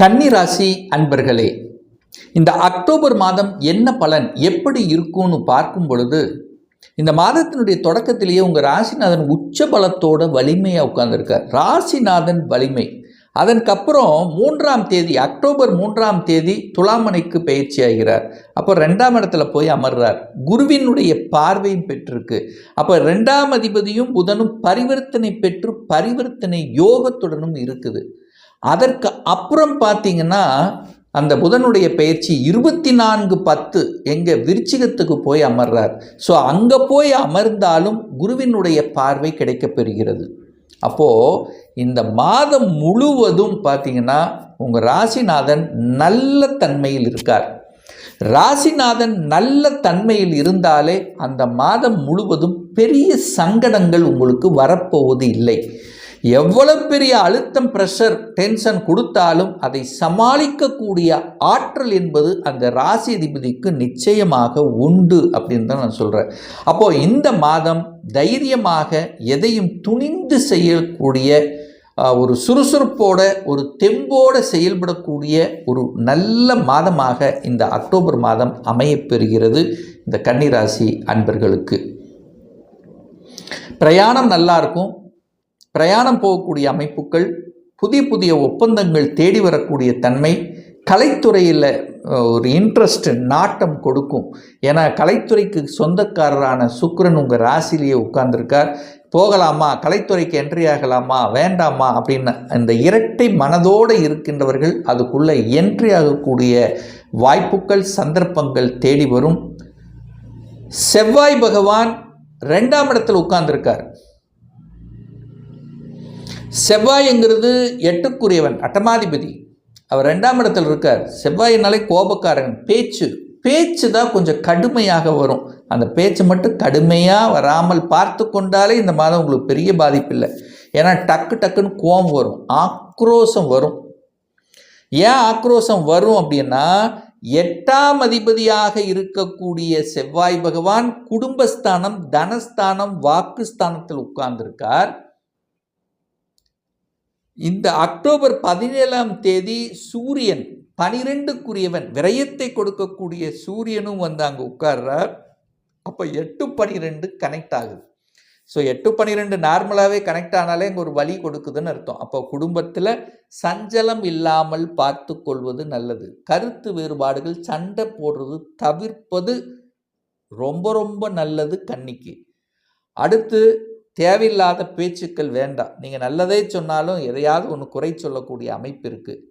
கன்னிராசி அன்பர்களே இந்த அக்டோபர் மாதம் என்ன பலன் எப்படி இருக்கும்னு பார்க்கும் பொழுது இந்த மாதத்தினுடைய தொடக்கத்திலேயே உங்கள் ராசிநாதன் உச்ச பலத்தோட வலிமையாக உட்கார்ந்துருக்கார். ராசிநாதன் வலிமை. அதற்கப்புறம் மூன்றாம் தேதி அக்டோபர் மூன்றாம் தேதி துலாமனைக்கு பயிற்சி ஆகிறார். அப்போ ரெண்டாம் இடத்துல போய் அமர்றார். குருவினுடைய பார்வையும் பெற்றிருக்கு. அப்போ ரெண்டாம் அதிபதியும் புதனும் பரிவர்த்தனை பெற்று பரிவர்த்தனை யோகத்துடனும் இருக்குது. அதற்கு அப்புறம் பார்த்தீங்கன்னா அந்த புதனுடைய பயிற்சி இருபத்தி நான்கு பத்து எங்கள் விருச்சிகத்துக்கு போய் அமர்றார். ஸோ அங்கே போய் அமர்ந்தாலும் குருவினுடைய பார்வை கிடைக்கப்பெறுகிறது. அப்போது இந்த மாதம் முழுவதும் பார்த்தீங்கன்னா உங்கள் ராசிநாதன் நல்ல தன்மையில் இருக்கார். ராசிநாதன் நல்ல தன்மையில் இருந்தாலே அந்த மாதம் முழுவதும் பெரிய சங்கடங்கள் உங்களுக்கு வரப்போவது இல்லை. எவ்வளவு பெரிய அழுத்தம் ப்ரெஷர் டென்ஷன் கொடுத்தாலும் அதை சமாளிக்கக்கூடிய ஆற்றல் என்பது அந்த ராசி அதிபதிக்கு நிச்சயமாக உண்டு அப்படின்னு தான் நான் சொல்கிறேன் அப்போது இந்த மாதம் தைரியமாக எதையும் துணிந்து செய்யக்கூடிய ஒரு சுறுசுறுப்போட ஒரு தெம்போட செயல்படக்கூடிய ஒரு நல்ல மாதமாக இந்த அக்டோபர் மாதம் அமையப்பெறுகிறது இந்த கன்னிராசி அன்பர்களுக்கு. பிரயாணம் நல்லாயிருக்கும் பிரயாணம் போகக்கூடிய அமைப்புகள் புதிய புதிய ஒப்பந்தங்கள் தேடி வரக்கூடிய தன்மை கலைத்துறையில் ஒரு இன்ட்ரெஸ்ட் நாட்டம் கொடுக்கும். ஏன்னா கலைத்துறைக்கு சொந்தக்காரரான சுக்ரன் உங்கள் ராசிலேயே உட்கார்ந்துருக்கார். போகலாமா? கலைத்துறைக்கு என்ட்ரி ஆகலாமா? வேண்டாமா? அப்படின்னு அந்த இரட்டை மனதோடு இருக்கின்றவர்கள் அதுக்குள்ளே என்ட்ரி ஆகக்கூடிய வாய்ப்புகள் சந்தர்ப்பங்கள் தேடி வரும். செவ்வாய் பகவான் ரெண்டாம் இடத்தில் உட்கார்ந்துருக்கார். செவ்வாய்ங்கிறது எட்டுக்குரியவன் அட்டமாதிபதி. அவர் ரெண்டாம் இடத்தில் இருக்கார். செவ்வாயினாலே கோபக்காரன். பேச்சு. பேச்சு தான் கொஞ்சம் கடுமையாக வரும். அந்த பேச்சு மட்டும் கடுமையாக வராமல் பார்த்து கொண்டாலே இந்த மாதம் உங்களுக்கு பெரிய பாதிப்பு இல்லை. ஏன்னா டக்கு டக்குன்னு கோபம் வரும். ஆக்ரோஷம் வரும். ஏன் ஆக்ரோஷம் வரும் அப்படின்னா எட்டாம் அதிபதியாக இருக்கக்கூடிய செவ்வாய் பகவான் குடும்பஸ்தானம் தனஸ்தானம் வாக்குஸ்தானத்தில் உட்கார்ந்திருக்கார். இந்த அக்டோபர் பதினேழாம் தேதி சூரியன் பனிரெண்டுக்குரியவன் விரயத்தை கொடுக்கக்கூடிய சூரியனும் வந்து அங்கே உட்கார்றார். அப்போ எட்டு பனிரெண்டு கனெக்ட் ஆகுது. ஸோ எட்டு பன்னிரெண்டு நார்மலாகவே கனெக்ட் ஆனாலே இங்கே ஒரு வழி கொடுக்குதுன்னு அர்த்தம். அப்போ குடும்பத்தில் சஞ்சலம் இல்லாமல் பார்த்து கொள்வது நல்லது. கருத்து வேறுபாடுகள் சண்டை போடுறது தவிர்ப்பது ரொம்ப ரொம்ப நல்லது கன்னிக்கு அடுத்து தேவையில்லாத பேச்சுக்கள் வேண்டாம் நீங்கள் நல்லதே சொன்னாலும் எதையாவது ஒன்று குறை சொல்லக்கூடிய அமைப்பு இருக்குது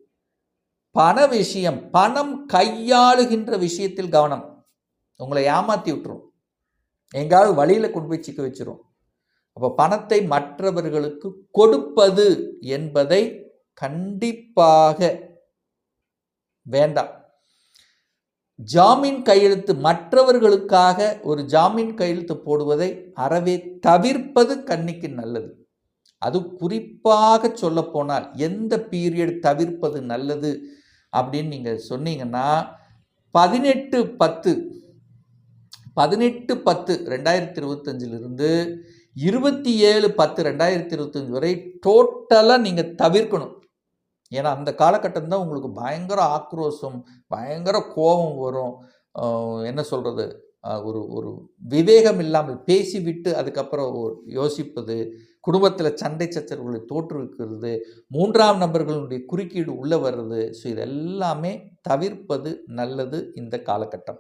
பண விஷயம் பணம் கையாளுகின்ற விஷயத்தில் கவனம். உங்களை ஏமாற்றி விட்டுரும். எங்காவது வழியில் கொண்டு போய் சிக்க வச்சிரும். அப்போ பணத்தை மற்றவர்களுக்கு கொடுப்பது என்பதை கண்டிப்பாக வேண்டாம். ஜாமீன் கையெழுத்து மற்றவர்களுக்காக ஒரு ஜாமீன் கையெழுத்து போடுவதை அறவே தவிர்ப்பது கண்ணிக்கு நல்லது. அது குறிப்பாக சொல்லப்போனால் எந்த பீரியட் தவிர்ப்பது நல்லது அப்படின்னு நீங்கள் சொன்னீங்கன்னா பதினெட்டு பத்து பதினெட்டு பத்து ரெண்டாயிரத்தி இருபத்தஞ்சிலிருந்து இருபத்தி ஏழு பத்து ரெண்டாயிரத்தி இருபத்தஞ்சி வரை டோட்டலாக நீங்கள் தவிர்க்கணும். ஏன்னா அந்த காலகட்டம் தான் உங்களுக்கு பயங்கர ஆக்ரோஷம் பயங்கர கோபம் வரும். என்ன சொல்கிறது ஒரு ஒரு விவேகம் இல்லாமல் பேசிவிட்டு அதுக்கப்புறம் யோசிப்பது குடும்பத்தில் சண்டை சச்சரவுகளை தோற்றுவிக்கிறது மூன்றாம் நபர்களுடைய குறுக்கீடு உள்ளே வர்றது ஸோ இதெல்லாமே தவிர்ப்பது நல்லது இந்த காலகட்டம்.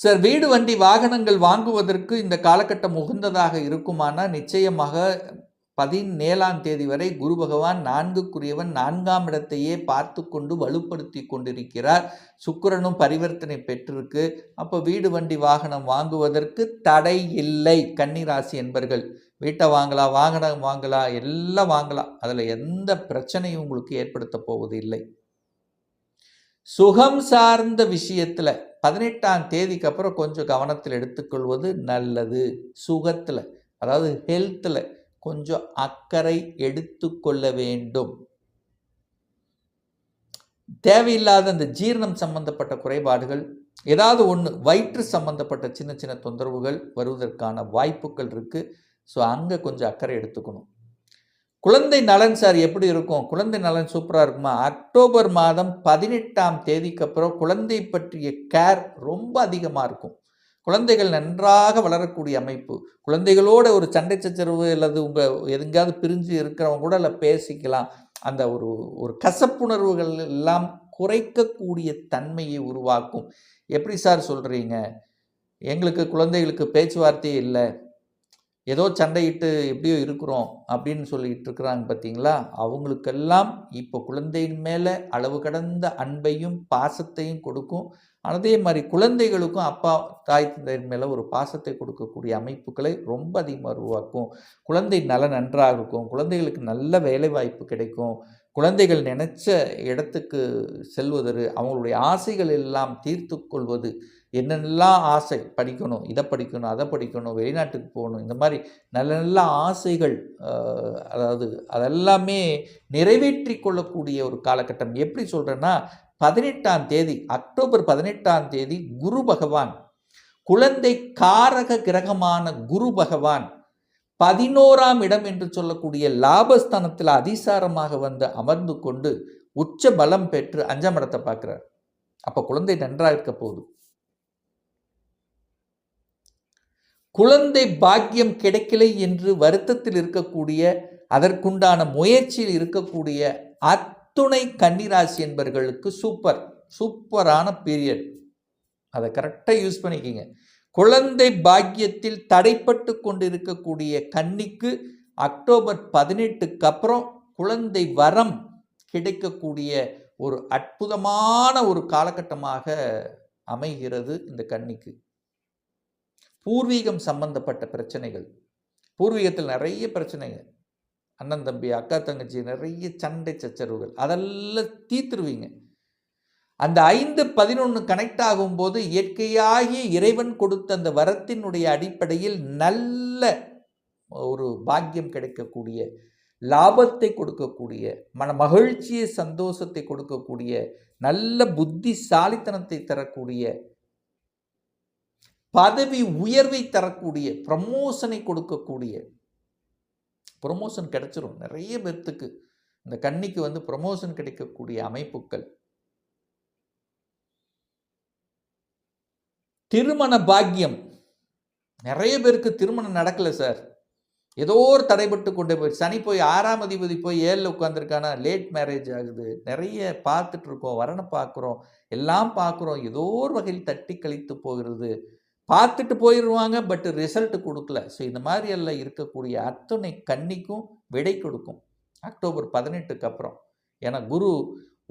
சார் வீடு வண்டி வாகனங்கள் வாங்குவதற்கு இந்த காலகட்டம் உகந்ததாக இருக்குமானால் நிச்சயமாக பதினேழாம் தேதி வரை குரு பகவான் நான்குக்குரியவன் நான்காம் இடத்தையே பார்த்து கொண்டு வலுப்படுத்தி கொண்டிருக்கிறார். சுக்கிரனும் பரிவர்த்தனை பெற்றிருக்கு. அப்போ வீடு வண்டி வாகனம் வாங்குவதற்கு தடை இல்லை. கன்னிராசி என்பர்கள் வீட்டை வாங்கலாம் வாகனம் வாங்கலாம் எல்லாம் வாங்கலாம். அதில் எந்த பிரச்சனையும் உங்களுக்கு ஏற்படுத்த போவது இல்லை. சுகம் சார்ந்த விஷயத்தில் பதினெட்டாம் தேதிக்கு அப்புறம் கொஞ்சம் கவனத்தில் எடுத்துக்கொள்வது நல்லது. சுகத்தில் அதாவது ஹெல்த்தில் கொஞ்சம் அக்கறை எடுத்துக்கொள்ள வேண்டும். தேவையில்லாத அந்த ஜீரணம் சம்பந்தப்பட்ட குறைபாடுகள் ஏதாவது ஒன்று வயிற்று சம்பந்தப்பட்ட சின்ன சின்ன தொந்தரவுகள் வருவதற்கான வாய்ப்புகள் இருக்குது ஸோ அங்கே கொஞ்சம் அக்கறை எடுத்துக்கணும். குழந்தை நலன் சார் எப்படி இருக்கும்? குழந்தை நலன் சூப்பராக இருக்குமா? அக்டோபர் மாதம் பதினெட்டாம் தேதிக்கு அப்புறம் குழந்தை பற்றிய கேர் ரொம்ப அதிகமாக இருக்கும். குழந்தைகள் நன்றாக வளரக்கூடிய அமைப்பு. குழந்தைகளோட ஒரு சண்டை சச்சரவு அல்லது உங்கள் எதுங்காவது பிரிஞ்சு இருக்கிறவங்க கூட இல்லை பேசிக்கலாம். அந்த ஒரு ஒரு கசப்புணர்வுகள் எல்லாம் குறைக்கக்கூடிய தன்மையை உருவாக்கும். எப்படி சார் சொல்கிறீங்க எங்களுக்கு குழந்தைகளுக்கு பேச்சுவார்த்தையே இல்லை. ஏதோ சண்டையிட்டு எப்படியோ இருக்கிறோம் அப்படின்னு சொல்லிட்டு இருக்கிறாங்க பார்த்தீங்களா? அவங்களுக்கெல்லாம் இப்போ குழந்தையின் மேலே அளவு கடந்த அன்பையும் பாசத்தையும் கொடுக்கும். அதே மாதிரி குழந்தைகளுக்கும் அப்பா தாய் தந்தையின் மேலே ஒரு பாசத்தை கொடுக்கக்கூடிய அமைப்புகளை ரொம்ப அதிகமாக உருவாக்கும். குழந்தை நல நன்றாக இருக்கும். குழந்தைகளுக்கு நல்ல வேலை வாய்ப்பு கிடைக்கும். குழந்தைகள் நினைச்ச இடத்துக்கு செல்வதற்கு அவங்களுடைய ஆசைகள் எல்லாம் தீர்த்து கொள்வது என்னென்னலாம் ஆசை? படிக்கணும் இதை படிக்கணும் அதை படிக்கணும் வெளிநாட்டுக்கு போகணும் இந்த மாதிரி நல்ல நல்ல ஆசைகள் அதாவது அதெல்லாமே நிறைவேற்றி கொள்ளக்கூடிய ஒரு காலகட்டம். எப்படி சொல்கிறேன்னா பதினெட்டாம் தேதி அக்டோபர் பதினெட்டாம் தேதி குரு பகவான் குழந்தை காரக கிரகமான குரு பகவான் பதினோராம் இடம் என்று சொல்லக்கூடிய லாபஸ்தானத்தில் அதிசாரமாக வந்து அமர்ந்து கொண்டு உச்ச பலம் பெற்று அஞ்சாம் இடத்தை பார்க்குறார். அப்போ குழந்தை நன்றாக இருக்க போகுது. குழந்தை பாக்கியம் கிடைக்கலை என்று வருத்தத்தில் இருக்கக்கூடிய அதற்குண்டான முயற்சியில் இருக்கக்கூடிய அத்துணை கன்னிராசி என்பவர்களுக்கு சூப்பர் சூப்பரான பீரியட் அதை கரெக்டாக யூஸ் பண்ணிக்கிங்க. குழந்தை பாக்கியத்தில் தடைப்பட்டு கொண்டிருக்கக்கூடிய கன்னிக்கு அக்டோபர் பதினெட்டுக்கு அப்புறம் குழந்தை வரம் கிடைக்கக்கூடிய ஒரு அற்புதமான ஒரு காலகட்டமாக அமைகிறது இந்த கன்னிக்கு. பூர்வீகம் சம்பந்தப்பட்ட பிரச்சனைகள். பூர்வீகத்தில் நிறைய பிரச்சனைகள். அண்ணன் தம்பி அக்கா தங்கச்சி நிறைய சண்டை சச்சரவுகள். அதெல்லாம் தீர்த்துருவீங்க. அந்த ஐந்து பதினொன்று கனெக்ட் ஆகும்போது இயற்கையாகிய இறைவன் கொடுத்த அந்த வரத்தினுடைய அடிப்படையில் நல்ல ஒரு பாக்கியம் கிடைக்கக்கூடிய லாபத்தை கொடுக்கக்கூடிய மன மகிழ்ச்சியை சந்தோஷத்தை கொடுக்கக்கூடிய நல்ல புத்திசாலித்தனத்தை தரக்கூடிய பதவி உயர்வை தரக்கூடிய ப்ரமோஷனை கொடுக்கக்கூடிய. ப்ரொமோஷன் கிடைச்சிரும். நிறைய பேர்த்துக்கு இந்த கன்னிக்கு வந்து ப்ரொமோஷன் கிடைக்கக்கூடிய அமைப்புகள். திருமண பாக்கியம். நிறைய பேருக்கு திருமணம் நடக்கலை சார். ஏதோ ஒரு தடைபட்டு கொண்டே போய் சனி போய் ஆறாம் அதிபதி போய் ஏழில் உட்காந்துருக்கானா லேட் மேரேஜ் ஆகுது. நிறைய பார்த்துட்ருக்கோம் வரனை பார்க்குறோம் எல்லாம் பார்க்குறோம். ஏதோ ஒரு வகையில் தட்டி கழித்து போகிறது. பார்த்துட்டு போயிடுவாங்க பட் ரிசல்ட் கொடுக்கல. ஸோ இந்த மாதிரி எல்லாம் இருக்கக்கூடிய அத்தனை கன்னிக்கும் விடை கொடுக்கும். அக்டோபர் பதினெட்டுக்கு அப்புறம். ஏன்னா குரு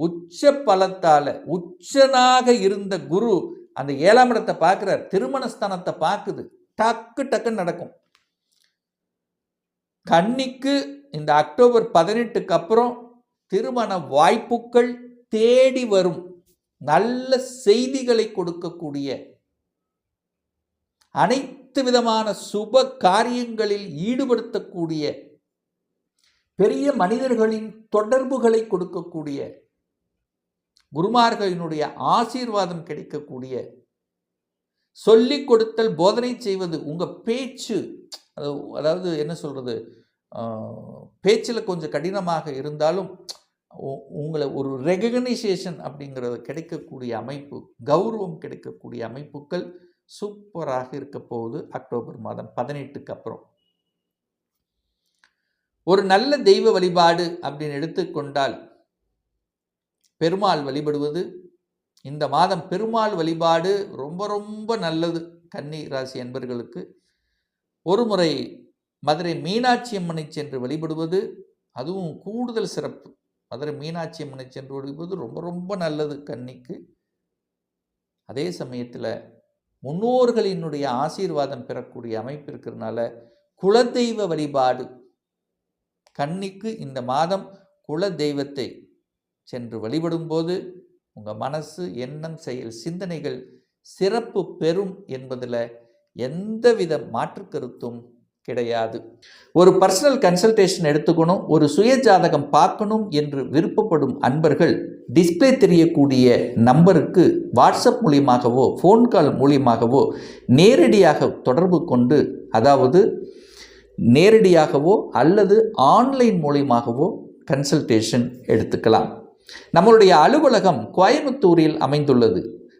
உச்ச பலத்தால் உச்சனாக இருந்த குரு அந்த ஏழாம் இடத்தை பார்க்குறார். திருமணஸ்தானத்தை பார்க்குது. டக்கு டக்குன்னு நடக்கும். கன்னிக்கு இந்த அக்டோபர் பதினெட்டுக்கு அப்புறம் திருமண வாய்ப்புகள் தேடி வரும். நல்ல செய்திகளை கொடுக்கக்கூடிய அனைத்து விதமான சுப காரியங்களில் ஈடுபடுத்தக்கூடிய பெரிய மனிதர்களின் தொடர்புகளை கொடுக்கக்கூடிய குருமார்களினுடைய ஆசீர்வாதம் கிடைக்கக்கூடிய சொல்லிக் கொடுத்தல் போதனை செய்வது உங்கள் பேச்சு அது- அதாவது என்ன சொல்கிறது பேச்சில் கொஞ்சம் கடினமாக இருந்தாலும் உ- உங்களை ஒரு ரெகக்னைசேஷன் அப்படிங்கிறது கிடைக்கக்கூடிய அமைப்பு கௌரவம் கிடைக்கக்கூடிய அமைப்புகள் சூப்பராக இருக்க போகுது அக்டோபர் மாதம் பதினெட்டுக்கு அப்புறம். ஒரு நல்ல தெய்வ வழிபாடு அப்படின்னு எடுத்துக்கொண்டால் பெருமாள் வழிபடுவது. இந்த மாதம் பெருமாள் வழிபாடு ரொம்ப ரொம்ப நல்லது கன்னி ராசி அன்பர்களுக்கு. ஒரு முறை மதுரை மீனாட்சி அம்மனை சென்று வழிபடுவது அதுவும் கூடுதல் சிறப்பு. மதுரை மீனாட்சி அம்மனை சென்று வழிபடுவது ரொம்ப ரொம்ப நல்லது கன்னிக்கு. அதே சமயத்தில் முன்னோர்களினுடைய ஆசீர்வாதம் பெறக்கூடிய அமைப்பு இருக்கிறதுனால குலதெய்வ வழிபாடு. கன்னிக்கு இந்த மாதம் குல தெய்வத்தை சென்று வழிபடும்போது உங்கள் மனசு எண்ணம் செயல் சிந்தனைகள் சிறப்பு பெறும் என்பதில் எந்தவித மாற்று கருத்தும் கிடையாது. ஒரு பர்சனல் கன்சல்டேஷன் எடுத்துக்கணும் ஒரு சுய ஜாதகம் பார்க்கணும் என்று விருப்பப்படும் அன்பர்கள் டிஸ்ப்ளே தெரியக்கூடிய நம்பருக்கு வாட்ஸ்அப் மூலியமாகவோ ஃபோன் கால் மூலியமாகவோ நேரடியாக தொடர்பு கொண்டு அதாவது நேரடியாகவோ அல்லது ஆன்லைன் மூலியமாகவோ கன்சல்டேஷன் எடுத்துக்கலாம். நம்மளுடைய அலுவலகம் கோயம்புத்தூரில் அமைந்துள்ளது.